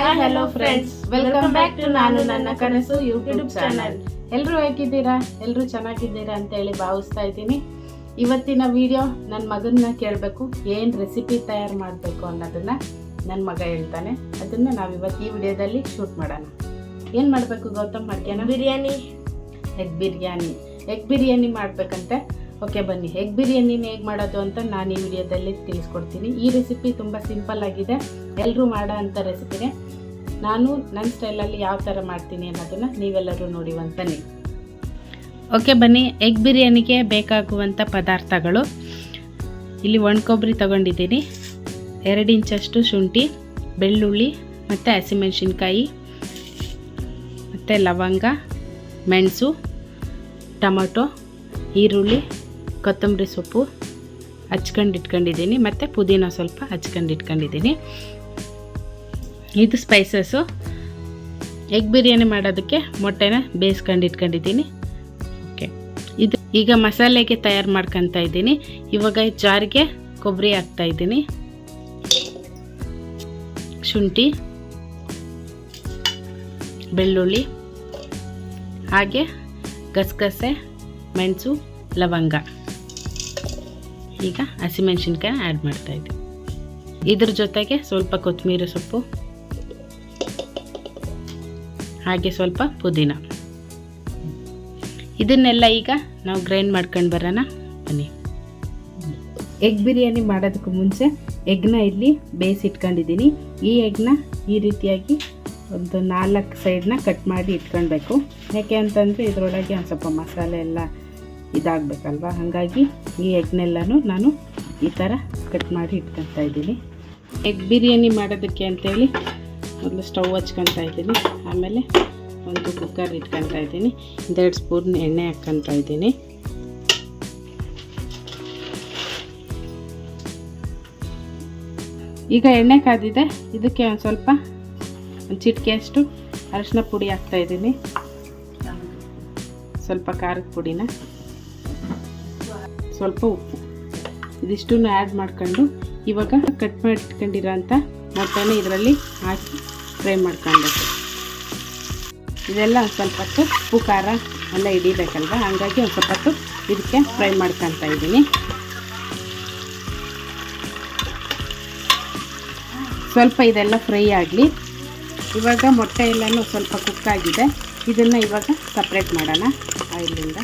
Hi hello friends welcome back to ನಾನು ನನ್ನ ಕನಸು ಯೂಟ್ಯೂಬ್ ಚಾನಲ್ ಎಲ್ಲರೂ ಹೇಗಿದ್ದೀರಾ? ಎಲ್ಲರೂ ಚೆನ್ನಾಗಿದ್ದೀರಾ ಅಂತ ಹೇಳಿ ಭಾವಿಸ್ತಾ ಇದ್ದೀನಿ. ಇವತ್ತಿನ ವಿಡಿಯೋ ನನ್ನ ಮಗನ್ನ ಕೇಳಬೇಕು. ಏನು ರೆಸಿಪಿ ತಯಾರು ಮಾಡಬೇಕು ಅನ್ನೋದನ್ನ ನನ್ನ ಮಗ ಹೇಳ್ತಾನೆ. ಅದನ್ನ ನಾವು ಇವತ್ತು ಈ ವಿಡಿಯೋದಲ್ಲಿ ಶೂಟ್ ಮಾಡೋಣ. ಏನು ಮಾಡಬೇಕು ಗೌತಮ್? ಮಾಡ್ತೀನ ಬಿರಿಯಾನಿ. ಎಗ್ ಬಿರಿಯಾನಿ. ಎಗ್ ಬಿರಿಯಾನಿ ಮಾಡಬೇಕಂತೆ. ಓಕೆ ಬನ್ನಿ. ಎಗ್ ಬಿರಿಯಾನಿನ ಹೇಗೆ ಮಾಡೋದು ಅಂತ ನಾನು ಈ ವಿಡಿಯೋದಲ್ಲಿ ತಿಳಿಸ್ಕೊಡ್ತೀನಿ. ಈ ರೆಸಿಪಿ ತುಂಬ ಸಿಂಪಲ್ ಆಗಿದೆ. ಎಲ್ಲರೂ ಮಾಡೋ ಅಂಥ ರೆಸಿಪಿನೇ ನಾನು ನನ್ನ ಸ್ಟೈಲಲ್ಲಿ ಯಾವ ಥರ ಮಾಡ್ತೀನಿ ಅನ್ನೋದನ್ನು ನೀವೆಲ್ಲರೂ ನೋಡಿ ಬನ್ನಿ ಓಕೆ ಬನ್ನಿ. ಎಗ್ ಬಿರಿಯಾನಿಗೆ ಬೇಕಾಗುವಂಥ ಪದಾರ್ಥಗಳು. ಇಲ್ಲಿ ಒಣ ಕೊಬ್ಬರಿ ತಗೊಂಡಿದ್ದೀನಿ. ಎರಡು ಇಂಚಷ್ಟು ಶುಂಠಿ, ಬೆಳ್ಳುಳ್ಳಿ, ಮತ್ತು ಹಸಿಮೆಣ್ಸಿನ್ಕಾಯಿ, ಮತ್ತು ಲವಂಗ, ಮೆಣಸು, ಟೊಮೊಟೊ, ಈರುಳ್ಳಿ, ಕೊತ್ತಂಬರಿ ಸೊಪ್ಪು ಹಚ್ಕೊಂಡು ಇಟ್ಕೊಂಡಿದ್ದೀನಿ ಮತ್ತು ಪುದೀನ ಸ್ವಲ್ಪ ಹಚ್ಕೊಂಡು ಇಟ್ಕೊಂಡಿದ್ದೀನಿ ಇದು ಸ್ಪೈಸಸ್ಸು ಎಗ್ ಬಿರಿಯಾನಿ ಮಾಡೋದಕ್ಕೆ ಮೊಟ್ಟೆನ ಬೇಯಿಸ್ಕೊಂಡು ಇಟ್ಕೊಂಡಿದ್ದೀನಿ. ಓಕೆ ಇದು ಈಗ ಮಸಾಲೆಗೆ ತಯಾರು ಮಾಡ್ಕೊತಾ ಇದ್ದೀನಿ. ಇವಾಗ ಜಾರಿಗೆ ಕೊಬ್ಬರಿ ಹಾಕ್ತಾ ಇದ್ದೀನಿ. ಶುಂಠಿ, ಬೆಳ್ಳುಳ್ಳಿ, ಹಾಗೆ ಗಸಗಸೆ, ಮೆಣಸು, ಲವಂಗ. ಈಗ ಹಸಿಮೆಣ್ಸಿನ್ಕಾಯಿ ಆ್ಯಡ್ ಮಾಡ್ತಾಯಿದ್ದೀನಿ ಇದ್ರ ಜೊತೆಗೆ ಸ್ವಲ್ಪ ಕೊತ್ತಂಬರಿ ಸೊಪ್ಪು. ಹಾಗೆ ಸ್ವಲ್ಪ ಪುದೀನ. ಇದನ್ನೆಲ್ಲ ಈಗ ನಾವು ಗ್ರೈಂಡ್ ಮಾಡ್ಕೊಂಡು ಬರೋಣ. ಬನ್ನಿ. ಎಗ್ ಬಿರಿಯಾನಿ ಮಾಡೋದಕ್ಕೂ ಮುಂಚೆ ಎಗ್ನ ಇಲ್ಲಿ ಬೇಯಿಸಿಟ್ಕೊಂಡಿದ್ದೀನಿ ಈ ಎಗ್ನ ಈ ರೀತಿಯಾಗಿ ಒಂದು ನಾಲ್ಕು ಸೈಡ್ನ ಕಟ್ ಮಾಡಿ ಇಟ್ಕೊಳ್ಬೇಕು. ಯಾಕೆ ಅಂತಂದರೆ ಇದರೊಳಗೆ ಒಂದು ಸ್ವಲ್ಪ ಮಸಾಲೆ ಎಲ್ಲ ಇದಾಗಬೇಕಲ್ವ? ಹಾಗಾಗಿ ಈ ಎಗ್ನೆಲ್ಲನೂ ನಾನು ಈ ಥರ ಕಟ್ ಮಾಡಿ ಇಟ್ಕೊತಾ ಇದ್ದೀನಿ. ಎಗ್ ಬಿರಿಯಾನಿ ಮಾಡೋದಕ್ಕೆ ಅಂತೇಳಿ ಮೊದಲು ಸ್ಟವ್ ಹಚ್ಕೊತಾ ಇದ್ದೀನಿ. ಆಮೇಲೆ ಒಂದು ಕುಕ್ಕರ್ ಇಟ್ಕೊತಾ ಇದ್ದೀನಿ. ಒಂದೆರಡು ಸ್ಪೂನ್ ಎಣ್ಣೆ ಹಾಕ್ಕೊತಾ ಇದ್ದೀನಿ. ಈಗ ಎಣ್ಣೆ ಕಾದಿದೆ. ಇದಕ್ಕೆ ಒಂದು ಸ್ವಲ್ಪ ಒಂದು ಚಿಟಿಕೆಯಷ್ಟು ಅರಶಿನ ಪುಡಿ ಹಾಕ್ತಾ ಇದ್ದೀನಿ. ಸ್ವಲ್ಪ ಖಾರದ ಪುಡಿನ. ಸ್ವಲ್ಪ ಉಪ್ಪು. ಇದಿಷ್ಟನ್ನು ಆ್ಯಡ್ ಮಾಡ್ಕೊಂಡು ಇವಾಗ ಕಟ್ ಮಾಡಿ ಇಟ್ಕೊಂಡಿರೋ ಅಂಥ ಮೊಟ್ಟೆನ ಇದರಲ್ಲಿ ಹಾಕಿ ಫ್ರೈ ಮಾಡ್ಕೊಳ್ಬೇಕು ಇದೆಲ್ಲ ಒಂದು ಸ್ವಲ್ಪ ಹೊತ್ತು ಉಪ್ಪು, ಖಾರ ಎಲ್ಲ ಹಿಡಿಬೇಕಲ್ವ? ಹಂಗಾಗಿ ಒಂದು ಸ್ವಲ್ಪ ಹೊತ್ತು ಇದಕ್ಕೆ ಫ್ರೈ ಮಾಡ್ಕೊತಾ ಇದ್ದೀನಿ. ಸ್ವಲ್ಪ ಇದೆಲ್ಲ ಫ್ರೈ ಆಗಲಿ. ಇವಾಗ ಮೊಟ್ಟೆ ಎಲ್ಲನೂ ಸ್ವಲ್ಪ ಕುಕ್ ಆಗಿದೆ. ಇದನ್ನು ಇವಾಗ ಸಪ್ರೇಟ್ ಮಾಡೋಣ ಆಯಿಲಿಂದ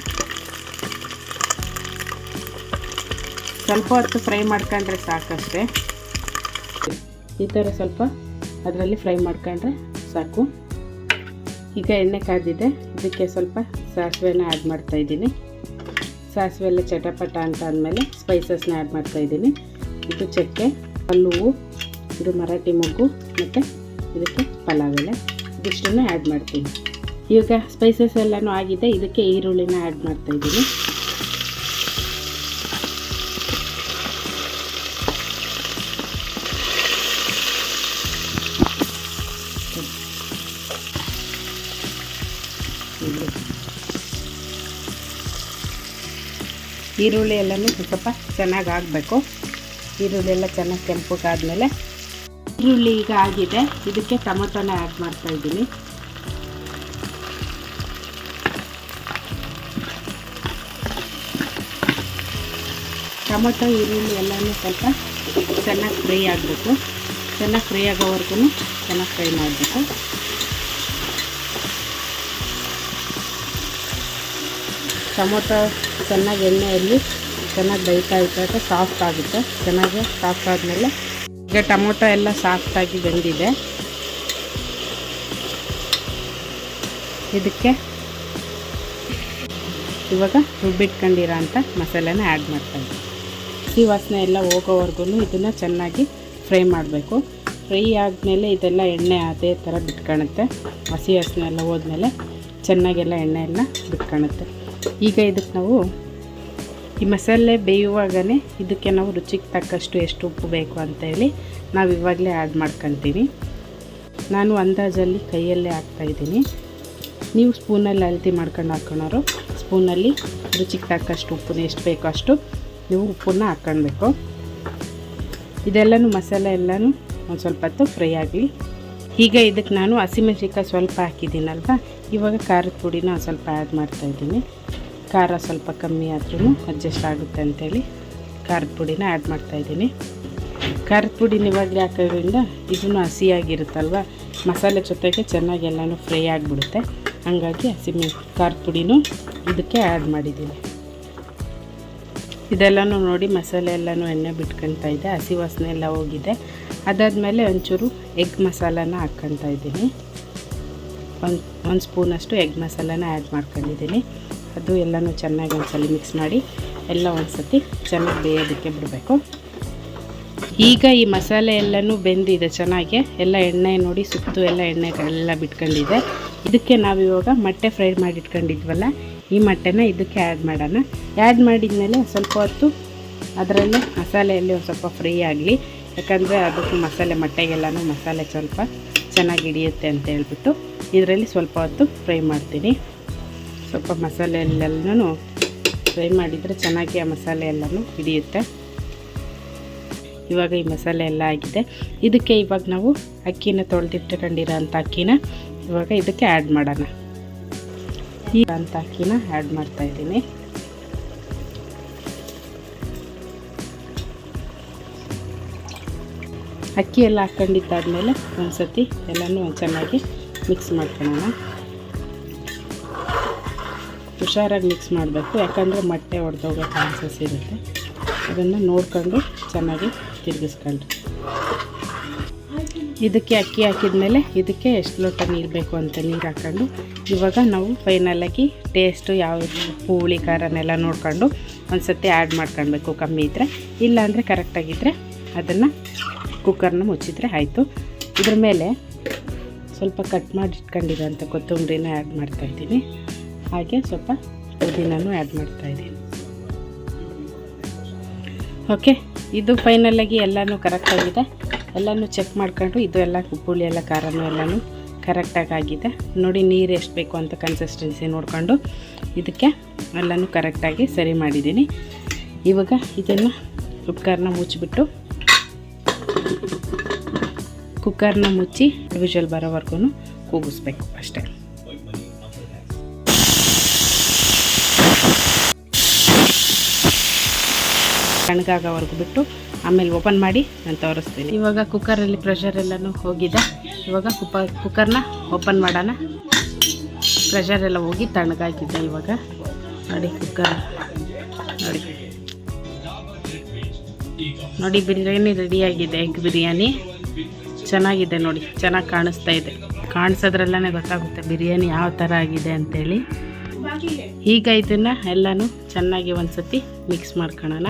ಸ್ವಲ್ಪ ಹೊತ್ತು ಫ್ರೈ ಮಾಡ್ಕೊಂಡ್ರೆ ಸಾಕಷ್ಟೇ. ಈ ಥರ ಸ್ವಲ್ಪ ಅದರಲ್ಲಿ ಫ್ರೈ ಮಾಡ್ಕೊಂಡ್ರೆ ಸಾಕು. ಈಗ ಎಣ್ಣೆ ಕಾದಿದೆ ಇದಕ್ಕೆ ಸ್ವಲ್ಪ ಸಾಸಿವೆನ ಆ್ಯಡ್ ಮಾಡ್ತಾ ಇದ್ದೀನಿ. ಸಾಸಿವೆ ಎಲ್ಲ ಚಟಪಟ ಅಂತ ಅಂದಮೇಲೆ ಸ್ಪೈಸಸ್ನ ಆ್ಯಡ್ ಮಾಡ್ತಾ ಇದ್ದೀನಿ. ಇದು ಚಕ್ಕೆ ಹಲ್ಲುವು ಇದು ಮರಾಠಿ ಮೊಗ್ಗು, ಮತ್ತು ಇದಕ್ಕೆ ಪಲಾವ್ ಎಲೆ. ಇದಿಷ್ಟನ್ನು ಆ್ಯಡ್ ಮಾಡ್ತೀನಿ. ಈಗ ಸ್ಪೈಸಸ್ ಎಲ್ಲನೂ ಆಗಿದೆ. ಇದಕ್ಕೆ ಈರುಳ್ಳಿನ ಆ್ಯಡ್ ಮಾಡ್ತಾ ಈರುಳ್ಳಿ ಎಲ್ಲನೂ ಸ್ವಲ್ಪ ಚೆನ್ನಾಗಿ ಆಗಬೇಕು. ಈರುಳ್ಳಿ ಎಲ್ಲ ಚೆನ್ನಾಗಿ ಕೆಂಪಗಾದ್ಮೇಲೆ ಈರುಳ್ಳಿ ಈಗ ಆಗಿದೆ. ಇದಕ್ಕೆ ಟೊಮೊಟೊನ ಆ್ಯಡ್ ಮಾಡ್ತಾ ಇದ್ದೀನಿ. ಟೊಮೊಟೊ, ಈರುಳ್ಳಿ ಎಲ್ಲನೂ ಸ್ವಲ್ಪ ಚೆನ್ನಾಗಿ ಫ್ರೈ ಆಗಬೇಕು. ಚೆನ್ನಾಗಿ ಫ್ರೈ ಆಗೋವರೆಗೂ ಚೆನ್ನಾಗಿ ಫ್ರೈ ಮಾಡಬೇಕು. ಟೊಮೊಟೊ ಚೆನ್ನಾಗಿ ಎಣ್ಣೆಯಲ್ಲಿ ಚೆನ್ನಾಗಿ ಬೇಯ್ತಾ ಇದ್ದಾಗ ಸಾಫ್ಟ್ ಆಗುತ್ತೆ. ಚೆನ್ನಾಗಿ ಸಾಫ್ಟ್ ಆದಮೇಲೆ ಈಗ ಟೊಮೊಟೊ ಎಲ್ಲ ಸಾಫ್ಟಾಗಿ ಬೆಂದಿದೆ. ಇದಕ್ಕೆ ಇವಾಗ ರುಬ್ಬಿಟ್ಕೊಂಡಿರೋ ಅಂಥ ಮಸಾಲೆನ ಆ್ಯಡ್ ಮಾಡ್ತಾ ಈ ವಾಸನೆ ಎಲ್ಲ ಹೋಗೋವರೆಗೂ ಇದನ್ನು ಚೆನ್ನಾಗಿ ಫ್ರೈ ಮಾಡಬೇಕು. ಫ್ರೈ ಆದಮೇಲೆ ಇದೆಲ್ಲ ಎಣ್ಣೆ ಅದೇ ಥರ ಬಿಟ್ಕೊಳುತ್ತೆ ಹಸಿ ವಾಸನೆ ಎಲ್ಲ ಹೋದ್ಮೇಲೆ ಚೆನ್ನಾಗೆಲ್ಲ ಎಣ್ಣೆ ಬಿಟ್ಕೊಳುತ್ತೆ ಈಗ ಇದಕ್ಕೆ ನಾವು ಈ ಮಸಾಲೆ ಬೇಯುವಾಗಲೇ ಇದಕ್ಕೆ ನಾವು ರುಚಿಗೆ ತಕ್ಕಷ್ಟು ಎಷ್ಟು ಉಪ್ಪು ಬೇಕು ಅಂತೇಳಿ ನಾವು ಇವಾಗಲೇ ಆ್ಯಡ್ ಮಾಡ್ಕೊತೀವಿ. ನಾನು ಅಂದಾಜಲ್ಲಿ ಕೈಯಲ್ಲೇ ಹಾಕ್ತಾಯಿದ್ದೀನಿ ನೀವು ಸ್ಪೂನಲ್ಲಿ ಅಳತಿ ಮಾಡ್ಕೊಂಡು ಹಾಕ್ಕೊಳೋರು ಸ್ಪೂನಲ್ಲಿ ರುಚಿಗೆ ತಕ್ಕಷ್ಟು ಉಪ್ಪು ಎಷ್ಟು ಬೇಕೋ ಅಷ್ಟು ನೀವು ಉಪ್ಪನ್ನ ಹಾಕ್ಕೊಳ್ಬೇಕು. ಇದೆಲ್ಲನೂ ಮಸಾಲೆ ಎಲ್ಲನೂ ಒಂದು ಸ್ವಲ್ಪ ಹೊತ್ತು ಫ್ರೈ ಆಗಲಿ. ಈಗ ಇದಕ್ಕೆ ನಾನು ಹಸಿಮೆಣ್ಸಿನ್ಕಾಯಿ ಸ್ವಲ್ಪ ಹಾಕಿದ್ದೀನಲ್ವ? ಇವಾಗ ಖಾರದ ಪುಡಿನ ಸ್ವಲ್ಪ ಆ್ಯಡ್ ಮಾಡ್ತಾಯಿದ್ದೀನಿ ಖಾರ ಸ್ವಲ್ಪ ಕಮ್ಮಿ ಆದ್ರೂ ಅಡ್ಜಸ್ಟ್ ಆಗುತ್ತೆ ಅಂತೇಳಿ ಖಾರದ ಪುಡಿನ ಆ್ಯಡ್ ಮಾಡ್ತಾಯಿದ್ದೀನಿ ಖಾರದ ಪುಡಿನ ಇವಾಗಲೇ ಹಾಕೋದ್ರಿಂದ ಇದನ್ನು ಹಸಿಯಾಗಿರುತ್ತಲ್ವ? ಮಸಾಲೆ ಜೊತೆಗೆ ಚೆನ್ನಾಗಿ ಎಲ್ಲನೂ ಫ್ರೈ ಆಗಿಬಿಡುತ್ತೆ. ಹಾಗಾಗಿ ಹಸಿಮೆ ಖಾರದ ಪುಡಿನೂ ಇದಕ್ಕೆ ಆ್ಯಡ್ ಮಾಡಿದ್ದೀನಿ. ಇದೆಲ್ಲನೂ ನೋಡಿ ಮಸಾಲೆ ಎಲ್ಲನೂ ಎಣ್ಣೆ ಬಿಟ್ಕೊಳ್ತಾ ಇದೆ. ಹಸಿ ವಾಸನೆ ಎಲ್ಲ ಹೋಗಿದೆ. ಅದಾದಮೇಲೆ ಒಂಚೂರು ಎಗ್ ಮಸಾಲಾನ ಹಾಕ್ಕೊತಾ ಇದ್ದೀನಿ. ಒಂದು ಒಂದು ಸ್ಪೂನಷ್ಟು ಎಗ್ ಮಸಾಲಾನ ಆ್ಯಡ್ ಮಾಡ್ಕೊಂಡಿದ್ದೀನಿ. ಅದು ಎಲ್ಲನೂ ಚೆನ್ನಾಗಿ ಒಂದ್ಸಲ ಮಿಕ್ಸ್ ಮಾಡಿ ಎಲ್ಲ ಒಂದು ಸತಿ ಚೆನ್ನಾಗಿ ಬೇಯೋದಕ್ಕೆ ಬಿಡಬೇಕು. ಈಗ ಈ ಮಸಾಲೆ ಎಲ್ಲನೂ ಬೆಂದಿದೆ ಚೆನ್ನಾಗಿ. ಎಲ್ಲ ಎಣ್ಣೆ ನೋಡಿ ಸುತ್ತು ಎಲ್ಲ ಎಣ್ಣೆ ಎಲ್ಲ ಬಿಟ್ಕೊಂಡಿದೆ. ಇದಕ್ಕೆ ನಾವು ಇವಾಗ ಮೊಟ್ಟೆ ಫ್ರೈ ಮಾಡಿ ಇಟ್ಕೊಂಡಿದ್ವಲ್ಲ ಈ ಮೊಟ್ಟೆನ ಇದಕ್ಕೆ ಆ್ಯಡ್ ಮಾಡೋಣ. ಆ್ಯಡ್ ಮಾಡಿದ ಮೇಲೆ ಸ್ವಲ್ಪ ಹೊತ್ತು ಅದರಲ್ಲೇ ಮಸಾಲೆಯಲ್ಲಿ ಒಂದು ಸ್ವಲ್ಪ ಫ್ರೈ ಆಗಲಿ. ಯಾಕಂದರೆ ಅದಕ್ಕೆ ಮಸಾಲೆ ಮೊಟ್ಟೆಗೆಲ್ಲನೂ ಮಸಾಲೆ ಸ್ವಲ್ಪ ಚೆನ್ನಾಗಿ ಹಿಡಿಯುತ್ತೆ ಅಂತ ಹೇಳ್ಬಿಟ್ಟು ಇದರಲ್ಲಿ ಸ್ವಲ್ಪ ಹೊತ್ತು ಫ್ರೈ ಮಾಡ್ತೀನಿ. ಸ್ವಲ್ಪ ಮಸಾಲೆ ಎಲ್ಲನೂ ಫ್ರೈ ಮಾಡಿದರೆ ಚೆನ್ನಾಗಿ ಆ ಮಸಾಲೆ ಎಲ್ಲನೂ ಹಿಡಿಯುತ್ತೆ. ಇವಾಗ ಈ ಮಸಾಲೆ ಎಲ್ಲ ಆಗಿದೆ. ಇದಕ್ಕೆ ಇವಾಗ ನಾವು ಅಕ್ಕಿನ ತೊಳೆದಿಟ್ಕೊಂಡಿರೋ ಅಂಥ ಅಕ್ಕಿನ ಇವಾಗ ಇದಕ್ಕೆ ಆ್ಯಡ್ ಮಾಡೋಣ. ಈ ಅಂತ ಅಕ್ಕಿನ ಆ್ಯಡ್ ಮಾಡ್ತಾ ಅಕ್ಕಿ ಎಲ್ಲ ಹಾಕ್ಕೊಂಡಿದ್ದಾದ್ಮೇಲೆ ಒಂದು ಸತಿ ಎಲ್ಲನೂ ಚೆನ್ನಾಗಿ ಮಿಕ್ಸ್ ಮಾಡ್ಕೊಳ್ಳೋಣ. ಹುಷಾರಾಗಿ ಮಿಕ್ಸ್ ಮಾಡಬೇಕು, ಯಾಕಂದರೆ ಮೊಟ್ಟೆ ಒಡೆದೋಗೋ ಚಾನ್ಸಸ್ ಇರುತ್ತೆ. ಅದನ್ನು ನೋಡ್ಕೊಂಡು ಚೆನ್ನಾಗಿ ತಿರುಗಿಸ್ಕೊಂಡ್ರಿ ಇದಕ್ಕೆ ಅಕ್ಕಿ ಹಾಕಿದ್ಮೇಲೆ ಇದಕ್ಕೆ ಎಷ್ಟು ಲೋಟ ನೀರು ಬೇಕು ಅಂತ ನೀರು ಹಾಕ್ಕೊಂಡು ಇವಾಗ ನಾವು ಫೈನಲಾಗಿ ಟೇಸ್ಟು ಯಾವ ಹುಳಿ ಖಾರನೆಲ್ಲ ನೋಡ್ಕೊಂಡು ಒಂದು ಸತಿ ಆ್ಯಡ್ ಮಾಡ್ಕೊಳ್ಬೇಕು. ಕಮ್ಮಿ ಇದ್ದರೆ ಇಲ್ಲಾಂದರೆ ಕರೆಕ್ಟಾಗಿದ್ದರೆ ಅದನ್ನು ಕುಕ್ಕರ್ನ ಮುಚ್ಚಿದ್ರೆ ಆಯಿತು. ಇದ್ರ ಮೇಲೆ ಸ್ವಲ್ಪ ಕಟ್ ಮಾಡಿ ಇಟ್ಕೊಂಡಿರೋಂಥ ಕೊತ್ತಂಬರಿನ ಆ್ಯಡ್ ಮಾಡ್ತಾಯಿದ್ದೀನಿ ಹಾಗೆ ಸ್ವಲ್ಪ ಪುದೀನೂ ಆ್ಯಡ್ ಮಾಡ್ತಾಯಿದ್ದೀನಿ ಓಕೆ ಇದು ಫೈನಲಾಗಿ ಎಲ್ಲನೂ ಕರೆಕ್ಟಾಗಿದೆ ಎಲ್ಲನೂ ಚೆಕ್ ಮಾಡ್ಕೊಂಡು ಇದು ಎಲ್ಲ ಪುಳಿ ಎಲ್ಲ ಖಾರನೂ ಎಲ್ಲನೂ ಕರೆಕ್ಟಾಗಿ ಆಗಿದೆ. ನೋಡಿ ನೀರು ಎಷ್ಟು ಬೇಕು ಅಂತ ಕನ್ಸಿಸ್ಟೆನ್ಸಿ ನೋಡಿಕೊಂಡು ಇದಕ್ಕೆ ಎಲ್ಲನೂ ಕರೆಕ್ಟಾಗಿ ಸರಿ ಮಾಡಿದ್ದೀನಿ. ಇವಾಗ ಇದನ್ನು ಕುಕ್ಕರ್ನ ಮುಚ್ಚಿಬಿಟ್ಟು ಕುಕ್ಕರ್ನ ಮುಚ್ಚಿ ವಿಜುವಲ್ ಬರೋವರೆಗೂ ಕೂಗಿಸ್ಬೇಕು ಅಷ್ಟೇ. ತಣ್ಣಗಾಗೋವರೆಗೂ ಬಿಟ್ಟು ಆಮೇಲೆ ಓಪನ್ ಮಾಡಿ ನಾನು ತೋರಿಸ್ತೀನಿ. ಇವಾಗ ಕುಕ್ಕರಲ್ಲಿ ಪ್ರೆಷರ್ ಎಲ್ಲನೂ ಹೋಗಿದೆ. ಇವಾಗ ಕುಪ್ಪ ಕುಕ್ಕರ್ನ ಓಪನ್ ಮಾಡೋಣ. ಪ್ರೆಷರ್ ಎಲ್ಲ ಹೋಗಿ ತಣ್ಣಗಾಗಿದೆ ಇವಾಗ. ನೋಡಿ ಕುಕ್ಕರ್. ನೋಡಿ ಬಿರಿಯಾನಿ ರೆಡಿಯಾಗಿದೆ ಎಗ್ ಬಿರಿಯಾನಿ. ಚೆನ್ನಾಗಿದೆ ನೋಡಿ, ಚೆನ್ನಾಗಿ ಕಾಣಿಸ್ತಾ ಇದೆ. ಕಾಣಿಸೋದ್ರಲ್ಲೇ ಗೊತ್ತಾಗುತ್ತೆ ಬಿರಿಯಾನಿ ಯಾವ ಥರ ಆಗಿದೆ ಅಂತೇಳಿ. ಈಗ ಇದನ್ನು ಎಲ್ಲನೂ ಚೆನ್ನಾಗಿ ಒಂದು ಸತಿ ಮಿಕ್ಸ್ ಮಾಡ್ಕೊಳ್ಳೋಣ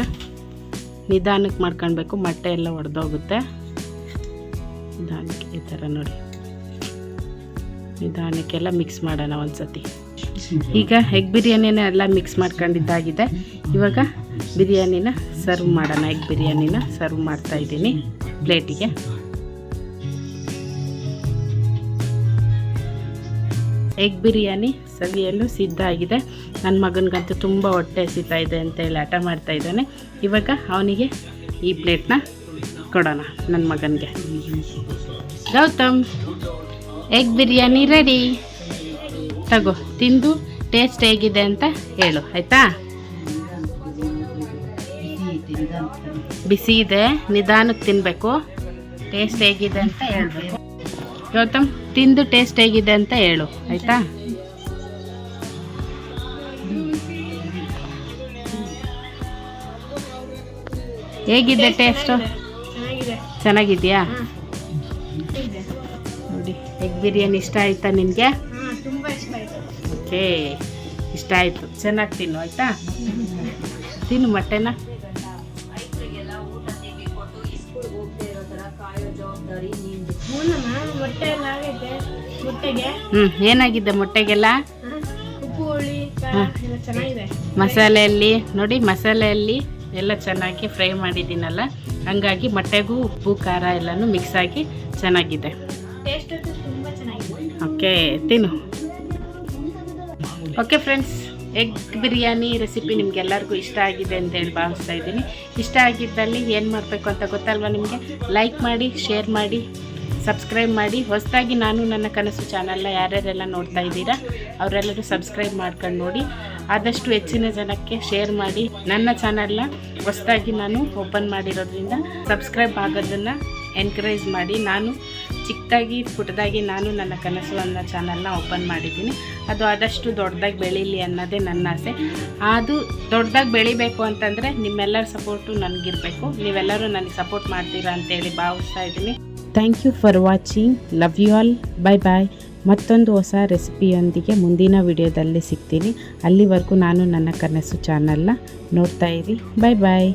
ನಿಧಾನಕ್ಕೆ ಮಾಡ್ಕೊಳ್ಬೇಕು, ಮೊಟ್ಟೆ ಎಲ್ಲ ಒಡೆದೋಗುತ್ತೆ. ನಿಧಾನಕ್ಕೆ ಈ ಥರ ನೋಡಿ. ನಿಧಾನಕ್ಕೆಲ್ಲ ಮಿಕ್ಸ್ ಮಾಡೋಣ ಒಂದು ಸತಿ ಈಗ ಎಗ್ ಬಿರಿಯಾನಿನ ಎಲ್ಲ ಮಿಕ್ಸ್ ಮಾಡ್ಕೊಂಡಿದ್ದಾಗಿದೆ. ಇವಾಗ ಬಿರಿಯಾನಿನ ಸರ್ವ್ ಮಾಡೋಣ ಎಗ್ ಬಿರಿಯಾನಿನ ಸರ್ವ್ ಮಾಡ್ತಾ ಇದ್ದೀನಿ ಪ್ಲೇಟಿಗೆ. ಎಗ್ ಬಿರಿಯಾನಿ ಸವಿಯಲು ಸಿದ್ಧ ಆಗಿದೆ. ನನ್ನ ಮಗನಿಗಂತೂ ತುಂಬ ಹೊಟ್ಟೆ ಹಸಿತಾ ಇದೆ ಅಂತ ಹೇಳಿ ಆಟ ಮಾಡ್ತಾ ಇದ್ದಾನೆ. ಇವಾಗ ಅವನಿಗೆ ಈ ಪ್ಲೇಟ್ನ ಕೊಡೋಣ ನನ್ನ ಮಗನಿಗೆ. ಗೌತಮ್ ಎಗ್ ಬಿರಿಯಾನಿ ರೆಡಿ ತಗೋ ತಿಂದು ಟೇಸ್ಟ್ ಹೇಗಿದೆ ಅಂತ ಹೇಳು ಆಯಿತಾ? ಬಿಸಿ ಇದೆ ನಿಧಾನಕ್ಕೆ ತಿನ್ನಬೇಕು ಟೇಸ್ಟ್ ಹೇಗಿದೆ ಅಂತ ಹೇಳ್ಬೇಕು. ಗೌತಮ್ ತಿಂದು ಟೇಸ್ಟ್ ಹೇಗಿದೆ ಅಂತ ಹೇಳು ಆಯಿತಾ? ಹೇಗಿದೆ ಟೇಸ್ಟು ಚೆನ್ನಾಗಿದೆಯಾ? ನೋಡಿ ಎಗ್ ಬಿರಿಯಾನಿ ಇಷ್ಟ ಆಯ್ತಾ ನಿನಗೆ? ಓಕೆ ಇಷ್ಟ ಆಯಿತು. ಚೆನ್ನಾಗಿ ತಿನ್ನು ಆಯಿತಾ? ತಿನ್ನು ಮೊಟ್ಟೆನ. ಮೊಟ್ಟೆ ಎಲ್ಲ ಆಗೈತೆ. ಮೊಟ್ಟೆಗೆ? ಹ್ಞೂ ಏನಾಗಿದೆ ಮೊಟ್ಟೆಗೆಲ್ಲ? ಉಪ್ಪು ಹುಳಿ ಖಾರ ಎಲ್ಲ ಚೆನ್ನಾಗಿದೆ. ಮಸಾಲೆಯಲ್ಲಿ ನೋಡಿ ಮಸಾಲೆಯಲ್ಲಿ ಎಲ್ಲ ಚೆನ್ನಾಗಿ ಫ್ರೈ ಮಾಡಿದ್ದೀನಲ್ಲ ಹಂಗಾಗಿ ಮೊಟ್ಟೆಗೂ ಉಪ್ಪು ಖಾರ ಎಲ್ಲನೂ ಮಿಕ್ಸ್ ಆಗಿ ಚೆನ್ನಾಗಿದೆ. ಟೇಸ್ಟ್ ತುಂಬ ಚೆನ್ನಾಗಿದೆ. ಓಕೆ ತಿನ್ನು. Okay friends egg biryani recipe ನಿಮ್ಗೆಲ್ಲರಿಗೂ ಇಷ್ಟ ಆಗಿದೆ ಅಂತ ಹೇಳಿ ಭಾವಿಸ್ತಾ ಇದ್ದೀನಿ. ಇಷ್ಟ ಆಗಿದ್ದಲ್ಲಿ ಏನು ಮಾಡಬೇಕು ಅಂತ ಗೊತ್ತಲ್ವ ನಿಮಗೆ? ಲೈಕ್ ಮಾಡಿ ಶೇರ್ ಮಾಡಿ ಸಬ್ಸ್ಕ್ರೈಬ್ ಮಾಡಿ. ಹೊಸದಾಗಿ ನಾನು ನನ್ನ ಕನಸು ಚಾನಲ್ನ ಯಾರ್ಯಾರೆಲ್ಲ ನೋಡ್ತಾ ಇದ್ದೀರಾ, ಅವರೆಲ್ಲರೂ ಸಬ್ಸ್ಕ್ರೈಬ್ ಮಾಡ್ಕೊಂಡು ನೋಡಿ. ಆದಷ್ಟು ಹೆಚ್ಚಿನ ಜನಕ್ಕೆ ಶೇರ್ ಮಾಡಿ. ನನ್ನ ಚಾನಲ್ನ ಹೊಸದಾಗಿ ನಾನು ಓಪನ್ ಮಾಡಿರೋದ್ರಿಂದ ಸಬ್ಸ್ಕ್ರೈಬ್ ಆಗೋದನ್ನು ಎನ್ಕರೇಜ್ ಮಾಡಿ ನಾನು ಚಿಕ್ಕದಾಗಿ ಪುಟ್ಟದಾಗಿ ನಾನು ನನ್ನ ಕನಸು ಅನ್ನೋ ಚಾನಲ್ನ ಓಪನ್ ಮಾಡಿದ್ದೀನಿ. ಅದು ಆದಷ್ಟು ದೊಡ್ಡದಾಗಿ ಬೆಳೀಲಿ ಅನ್ನೋದೇ ನನ್ನ ಆಸೆ. ಅದು ದೊಡ್ಡದಾಗಿ ಬೆಳಿಬೇಕು ಅಂತಂದರೆ ನಿಮ್ಮೆಲ್ಲರ ಸಪೋರ್ಟು ನನಗಿರಬೇಕು. ನೀವೆಲ್ಲರೂ ನನಗೆ ಸಪೋರ್ಟ್ ಮಾಡ್ತೀರಾ ಅಂತೇಳಿ ಭಾವಿಸ್ತಾ ಇದ್ದೀನಿ. Thank you for watching love you all bye bye ಮತ್ತೊಂದು ಹೊಸ ರೆಸಿಪಿಯೊಂದಿಗೆ ಮುಂದಿನ ವಿಡಿಯೋದಲ್ಲಿ ಸಿಗ್ತೀನಿ. ಅಲ್ಲಿವರೆಗೂ ನಾನು ನನ್ನ ಕನಸು ಚಾನಲ್ನ ಇರಿ. ಬಾಯ್ ಬಾಯ್